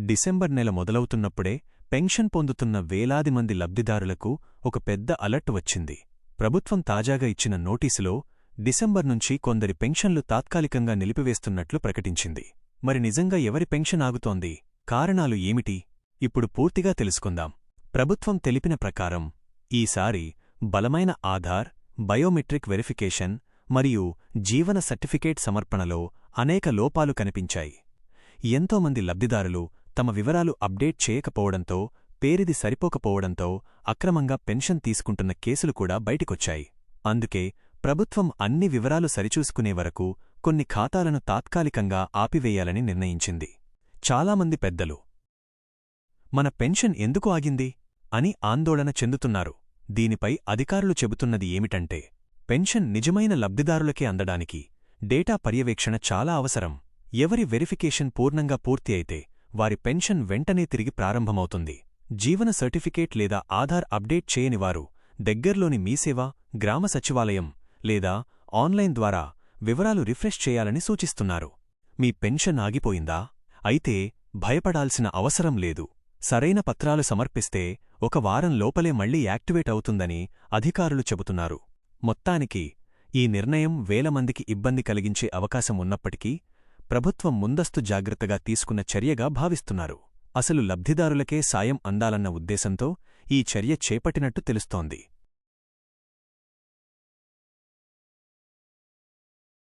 December నెల మొదలవుతున్నప్పుడే pension పొందుతున్న వేలాది మంది లబ్ధిదారులకు ఒక పెద్ద అలర్ట్ వచ్చింది. ప్రభుత్వం తాజాగా ఇచ్చిన నోటీసులో డిసెంబర్ నుంచి కొందరి పెన్షన్లు తాత్కాలికంగా నిలిపివేస్తున్నట్లు ప్రకటించింది. మరి నిజంగా ఎవరి పెన్షన్ ఆగుతోంది? కారణాలు ఏమిటి? ఇప్పుడు పూర్తిగా తెలుసుకుందాం. ప్రభుత్వం తెలిపిన ప్రకారం ఈసారి బలమైన ఆధార్ బయోమెట్రిక్ వెరిఫికేషన్ మరియు జీవన సర్టిఫికేట్ సమర్పణలో అనేక లోపాలు కనిపించాయి. ఎంతోమంది లబ్ధిదారులు తమ వివరాలు అప్డేట్ చేయకపోవడంతో పేరిది సరిపోకపోవడంతో అక్రమంగా పెన్షన్ తీసుకుంటున్న కేసులు కూడా బయటికొచ్చాయి. అందుకే ప్రభుత్వం అన్ని వివరాలు సరిచూసుకునే వరకు కొన్ని ఖాతాలను తాత్కాలికంగా ఆపివేయాలని నిర్ణయించింది. చాలామంది పెద్దలు మన పెన్షన్ ఎందుకు ఆగింది? అని ఆందోళన చెందుతున్నారు. దీనిపై అధికారులు చెబుతున్నది ఏమిటంటే పెన్షన్ నిజమైన లబ్ధిదారులకే అందడానికి డేటా పర్యవేక్షణ చాలా అవసరం. ఎవరి వెరిఫికేషన్ పూర్ణంగా పూర్తి అయితే వారి పెన్షన్ వెంటనే తిరిగి ప్రారంభమవుతుంది. జీవన సర్టిఫికేట్ లేదా ఆధార్ అప్డేట్ చేయనివారు దగ్గర్లోని మీసేవ గ్రామ సచివాలయం లేదా ఆన్లైన్ ద్వారా వివరాలు రిఫ్రెష్ చేయాలని సూచిస్తున్నారు. మీ పెన్షన్ ఆగిపోయిందా? అయితే భయపడాల్సిన అవసరం లేదు. సరైన పత్రాలు సమర్పిస్తే ఒక వారం లోపలే మళ్ళీ యాక్టివేట్ అవుతుందని అధికారులు చెబుతున్నారు. మొత్తానికి ఈ నిర్ణయం వేల మందికి ఇబ్బంది కలిగించే అవకాశం ఉన్నప్పటికీ ప్రభుత్వం ముందస్తు జాగ్రత్తగా తీసుకున్న చర్యగా భావిస్తున్నారు. అసలు లబ్ధిదారులకే సాయం అందాలన్న ఉద్దేశంతో ఈ చర్య చేపట్టినట్టు తెలుస్తోంది.